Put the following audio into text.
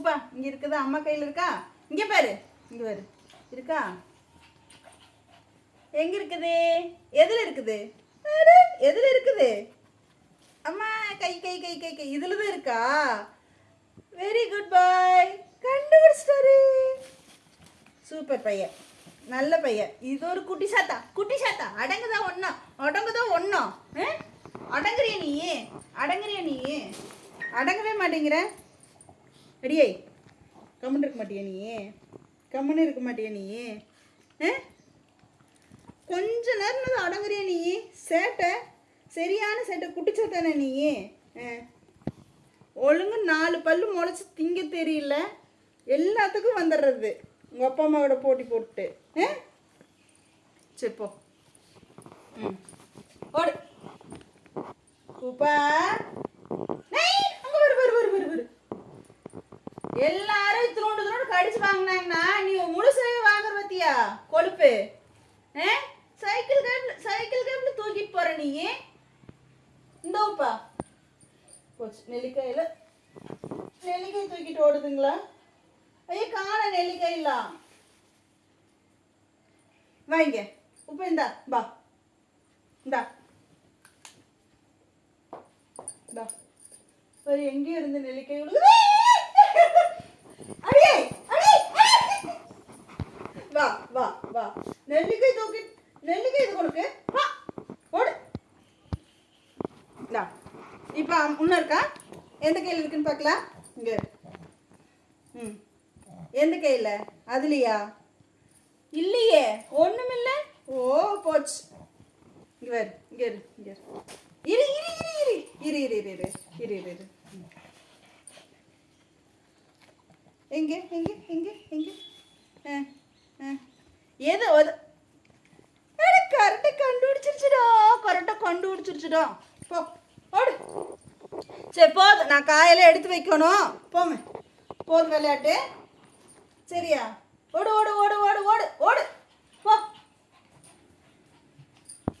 Pupa இங்க இருக்குதா? அம்மா கையில் இருக்கா? இங்க பாரு. இங்க பாரு. இருக்கா? எங்க இருக்குது? எதுல இருக்குது? எதில் எதுல இருக்குது? அம்மா கை கை கை கை கை. இதுல தான் இருக்கா? வெரி குட் பாய் கண்டுபிடிச்சிட்டாரு. சூப்பர் பையன். நல்ல பையன். இது ஒரு குட்டி சாத்தா. குட்டி சாத்தா. அடங்குதா ஒன்றும் அடங்குதா ஒன்றும் அடங்குறிய நீ? அடங்குறிய நீ? அடங்கவே மாட்டேங்கிற. அடியே கம்முன்னு இருக்க மாட்டியா நீ? கம்முன்னு இருக்க மாட்டியா நீ? ஆ? கொஞ்ச நேரம் அடங்குறியா நீ? சேட்டை? சரியான சேட்டை குட்டிச்சாத்தானே நீ? ஆ. ஒழுங்கு நாலு பல்லு முளைச்சி திங்க தெரியல. எல்லாத்துக்கும் வந்துடுறது. உங்கள் அப்பா அம்மாவோட போட்டி போட்டு ஆ? சரி போ. ம். ஓடு. கூப்பா நெய், அங்க வரு வரு வரு வரு வரு எல்லாரும் இத்தினோண்டு இத்தினோண்டு கடிச்சு வாங்கினாங்கன்னா நீ முழுசாவே வாங்குற பத்தியா? கொழுப்பு. சைக்கிள் கேப்ல சைக்கிள் கேப்ல தூக்கிட்டு போற நீ. இந்தோப்பா போச்சு. நெல்லிக்காயில். நெல்லிக்காய் தூக்கிட்டு ஓடுதுங்களா? ஐயோ காண நெல்லிக்காய் வாங்க உப்பு இந்தா. பா இந்தா. இந்தா சரி எங்கேயும் இருந்து நெல்லிக்காய் விழுகுது அடியே அடி வா வா. நெல்லிக்காய் தூக்கி நெல்லிக்காய் இது உனக்கு வா. ஓடு இந்தா. இப்போ முன்ன இருக்கா? எந்த கையில் இருக்குன்னு பார்க்கலாம் இங்கே. ம். எந்த கையில்? அதுலையா? இல்லையே. ஒன்றும் இல்லை. ஓ போச்சு. இங்கே வேறு இங்கே இரு இங்கே இரு. இரு இரு இரு இரு. இரு இரு இரு இரு. இரு எங்கே எங்கே எங்கே எங்கே? ஆ. ஏதோ எது அது கரெக்டாக கண்டுபிடிச்சிருச்சுடா. கரெக்டாக கண்டுபிடிச்சிருச்சுடா. போ ஓடு. சரி போதும். நான் காயெல்லாம் எடுத்து வைக்கணும். போமே. போதும் விளையாட்டு. சரியா? ஓடு ஓடு ஓடு ஓடு ஓடு.